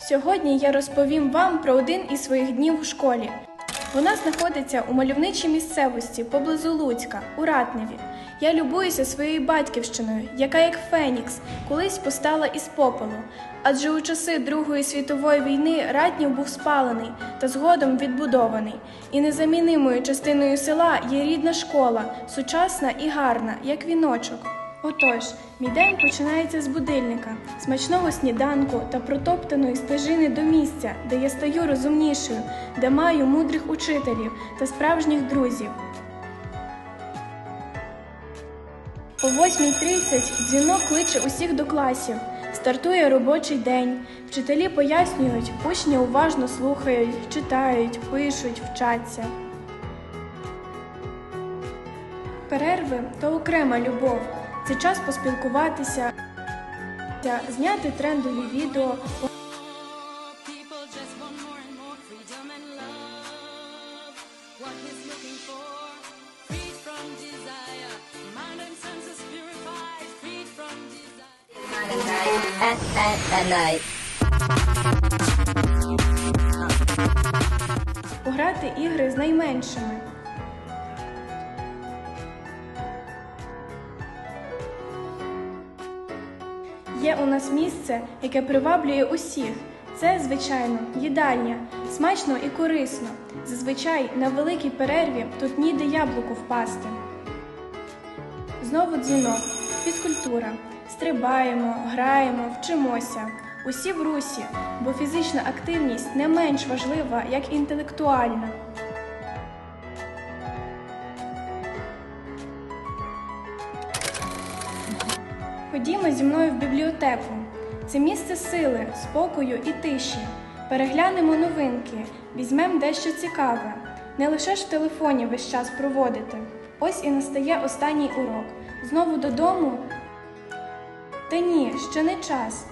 Сьогодні я розповім вам про один із своїх днів у школі. Вона знаходиться у мальовничій місцевості поблизу Луцька, у Ратневі. Я любуюся своєю батьківщиною, яка, як Фенікс, колись постала із попелу. Адже у часи Другої світової війни Ратнів був спалений та згодом відбудований. І незамінимою частиною села є рідна школа, сучасна і гарна, як віночок. Отож, мій день починається з будильника, смачного сніданку та протоптаної стежини до місця, де я стаю розумнішою, де маю мудрих учителів та справжніх друзів. О 8.30 дзвінок кличе усіх до класів. Стартує робочий день. Вчителі пояснюють, учні уважно слухають, читають, пишуть, вчаться. Перерви то окрема любов. Це час поспілкуватися, зняти трендові відео, at, at, at night. пограти ігри з найменшими. Є у нас місце, яке приваблює усіх. Це, звичайно, їдальня, смачно і корисно. Зазвичай на великій перерві тут ніде яблуку впасти. Знову дзвінок, фізкультура. Стрибаємо, граємо, вчимося. Усі в русі, бо фізична активність не менш важлива, як інтелектуальна. Ходімо зі мною в бібліотеку. Це місце сили, спокою і тиші. Переглянемо новинки, візьмемо дещо цікаве. Не лише ж в телефоні весь час проводити. Ось і настає останній урок. Знову додому. Та ні, ще не час.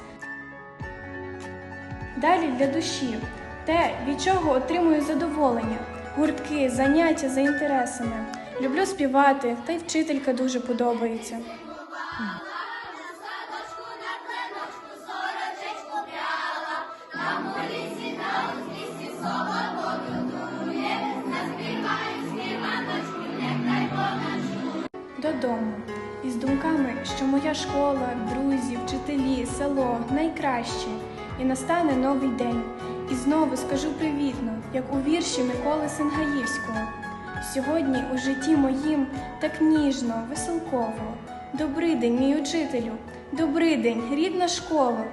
Далі для душі те, від чого отримую задоволення, гуртки, заняття за інтересами. Люблю співати, та й вчителька дуже подобається. Додому. Із думками, що моя школа, друзі, вчителі, село найкраще. І настане новий день. І знову скажу привітно, як у вірші Миколи Сенгаївського. Сьогодні у житті моїм так ніжно, веселково. Добрий день, мій учителю, добрий день, рідна школа.